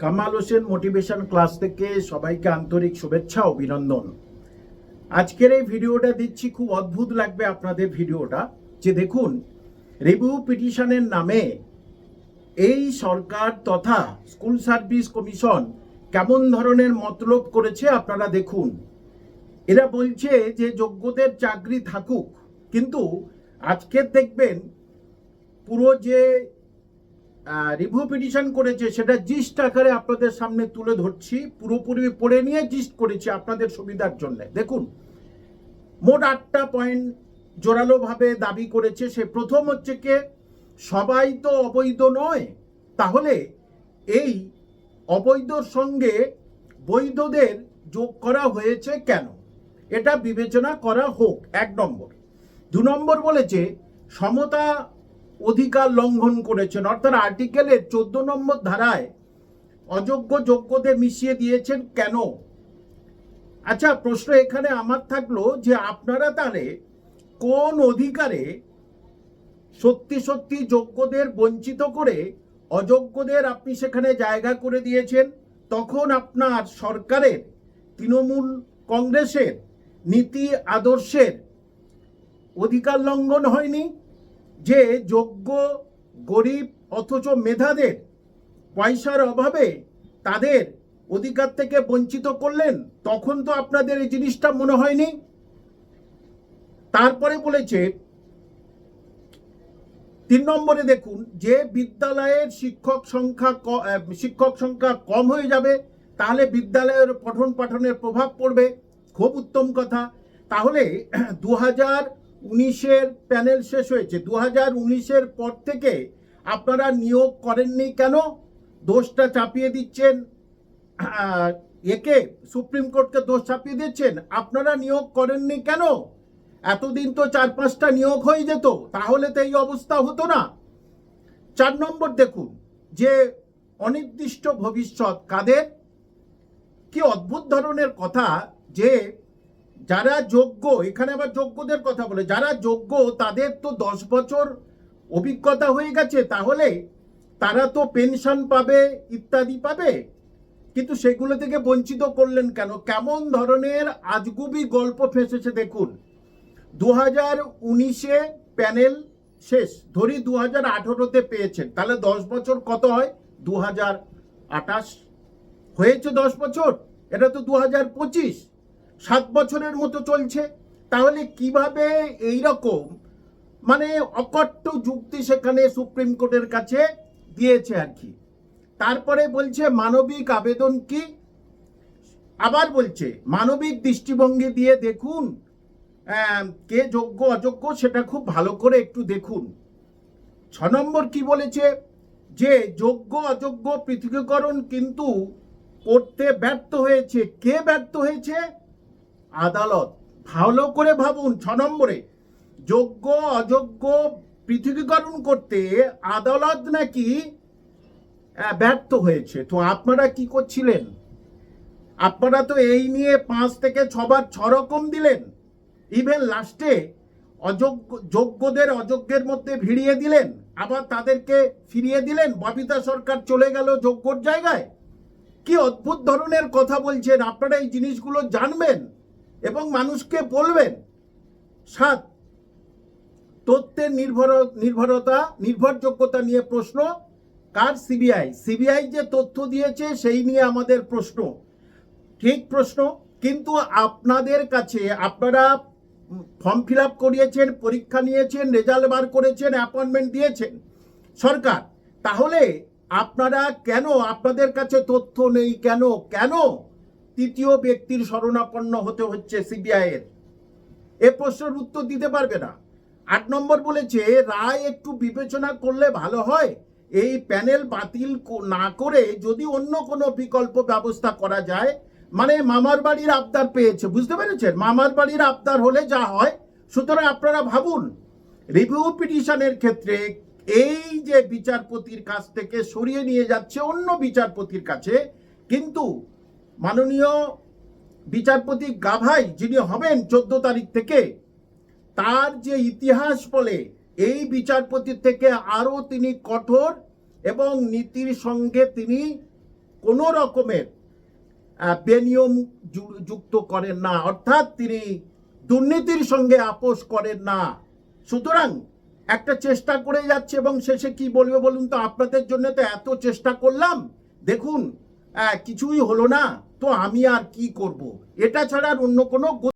Kamal Hossain motivation class থেকে সবাইকে আন্তরিক শুভেচ্ছা, অভিনন্দন। আজকের এই ভিডিওটা দিচ্ছি, খুব অদ্ভুত লাগবে আপনাদের ভিডিওটা। যে দেখুন রিভিউ পিটিশনের নামে এই সরকার তথা স্কুল সার্ভিস কমিশন কেমন ধরনের মতলব করেছে আপনারা দেখুন। এরা বলছে যে যোগ্যদের চাকরি থাকুক, কিন্তু আজকে দেখবেন পুরো যে রিভিউ পিটিশন করেছে, সেটা জিস্ট আকারে আপনাদের সামনে তুলে ধরছি, পুরোপুরি পড়ে নিয়ে জিস্ট করেছি আপনাদের সুবিধার জন্য। দেখুন, মোট আটটা পয়েন্ট জোরালোভাবে দাবি করেছে, সে প্রথম হচ্ছে কে? সবাই তো অবৈধ নয়। তাহলে এই অবৈধর সঙ্গে বৈধদের যোগ করা হয়েছে কেন? এটা বিবেচনা করা হোক, এক নম্বর। দু নম্বর বলেছে, সমতা অধিকার লঙ্ঘন করেছেন। অর্থাৎ আর্টিকেলের চোদ্দ নম্বর ধারায় অযোগ্য যোগ্যদের মিশিয়ে দিয়েছেন কেন? আচ্ছা প্রশ্ন এখানে আমার থাকল যে আপনারা তাহলে কোন অধিকারে সত্যি সত্যি যোগ্যদের বঞ্চিত করে অযোগ্যদের আপনি সেখানে জায়গা করে দিয়েছেন? তখন আপনার সরকারের, তৃণমূল কংগ্রেসের নীতি, আদর্শের অধিকার লঙ্ঘন হয়নি? যে যোগ্য, গরিব অথচ মেধাদের পয়সার অভাবে তাদের অধিকার থেকে বঞ্চিত করলেন, তখন তো আপনাদের এই জিনিসটা মনে হয়নি। তারপরে বলেছে, তিন নম্বরে দেখুন, যে বিদ্যালয়ের শিক্ষক সংখ্যা শিক্ষক সংখ্যা কম হয়ে যাবে, তাহলে বিদ্যালয়ের পঠন পাঠনের প্রভাব পড়বে। খুব উত্তম কথা। তাহলে দু হাজার উনিশের প্যানেল শেষ হয়েছে। দু হাজার উনিশের পর থেকে আপনারা নিয়োগ করেননি কেন? দোষটা চাপিয়ে দিচ্ছেন একে সুপ্রিম কোর্টকে দোষ চাপিয়ে দিচ্ছেন। আপনারা নিয়োগ করেননি কেন? এতদিন তো চার পাঁচটা নিয়োগ হয়ে যেত, তাহলে তো এই অবস্থা হতো না। চার নম্বর দেখুন, যে অনির্দিষ্ট ভবিষ্যৎ কাদের? কি অদ্ভুত ধরনের কথা যে যারা যোগ্য, এখানে আবার যোগ্যদের কথা বলে, যারা যোগ্য, তাদের তো দশ বছর অভিজ্ঞতা হয়ে গেছে, তাহলে তারা তো পেনশন পাবে, ইত্যাদি পাবে। কিন্তু সেগুলো থেকে বঞ্চিত করলেন কেন? কেমন ধরনের আজগুবি গল্প ফেসেছে দেখুন। দু হাজার উনিশে প্যানেল শেষ, ধরি দু হাজার আঠেরোতে পেয়েছেন, তাহলে দশ বছর কত হয়? দু হাজার আঠাশ। হয়েছে দশ বছর, এটা তো দু হাজার পঁচিশ। সাত বছরের মতো চলছে, তাহলে কীভাবে এই রকম মানে অকট্ট যুক্তি সেখানে সুপ্রিম কোর্টের কাছে দিয়েছে আর কি। তারপরে বলছে, মানবিক আবেদন কি? আবার বলছে, মানবিক দৃষ্টিভঙ্গি দিয়ে দেখুন কে যোগ্য, অযোগ্য, সেটা খুব ভালো করে একটু দেখুন। ছ নম্বর কি বলেছে? যে যোগ্য, অযোগ্য পৃথকীকরণ কিন্তু করতে ব্যর্থ হয়েছে। কে ব্যর্থ হয়েছে? আদালত ভালো করে ভাবুন, ছ নম্বরে, যোগ্য, অযোগ্য পৃথকীকরণ করতে আদালত নাকি ব্যর্থ হয়েছে। তো আপনারা কি করছিলেন? আপনারা তো এই নিয়ে পাঁচ থেকে ছবার ছ রকম দিলেন ইভেন লাস্টে অযোগ্য, যোগ্যদের অযোগ্যের মধ্যে ভিড়িয়ে দিলেন, আবার তাদেরকে ফিরিয়ে দিলেন, ববিতা সরকার চলে গেল যোগ্যর জায়গায়? কি অদ্ভুত ধরনের কথা বলছেন, আপনারা এই জিনিসগুলো জানবেন? এবং মানুষকে বলবেন, সাত, তথ্যের নির্ভর, নির্ভরতা, নির্ভরযোগ্যতা নিয়ে প্রশ্ন। কার সিবিআই? সিবিআই যে তথ্য দিয়েছে সেই নিয়ে আমাদের প্রশ্ন। ঠিক প্রশ্ন, কিন্তু আপনাদের কাছে আপনারা ফর্ম ফিল আপ করিয়েছেন, পরীক্ষা নিয়েছেন, রেজাল্ট বার করেছেন, অ্যাপয়েন্টমেন্ট দিয়েছেন সরকার। তাহলে আপনারা কেন, আপনাদের কাছে তথ্য নেই কেন? কেন তৃতীয় ব্যক্তির শরণাপন্ন হতে হচ্ছে সিবিআই এর। এ প্রশ্নের উত্তর দিতে পারবে না। আট নম্বর বলেছে, রায় একটু বিবেচনা করলে ভালো হয়। এই প্যানেল বাতিল না করে যদি অন্য কোনো বিকল্প ব্যবস্থা করা যায় মানে মামার বাড়ির আবদার পেয়েছে। বুঝতে পেরেছেন? মামার বাড়ির আবদার হলে যা হয়। সুতরাং আপনারা ভাবুন, রিভিউ পিটিশনের ক্ষেত্রে এই যে বিচারপতির কাছ থেকে সরিয়ে নিয়ে যাচ্ছে অন্য বিচারপতির কাছে, কিন্তু মাননীয় বিচারপতি গাভাই যিনি হবেন চোদ্দ তারিখ থেকে, তার যে ইতিহাস বলে, এই বিচারপতির থেকে আরও তিনি কঠোর এবং নীতির সঙ্গে তিনি কোনো রকমের বেনিয়ম যুক্ত করেন না, অর্থাৎ তিনি দুর্নীতির সঙ্গে আপোষ করেন না। সুতরাং একটা চেষ্টা করে যাচ্ছে এবং শেষে কি বলবে বলুন তো? আপনাদের জন্য তো এত চেষ্টা করলাম। দেখুন কিছুই হলো না। তো আমি আর কি করব? এটা ছাড়া আর অন্য কোনো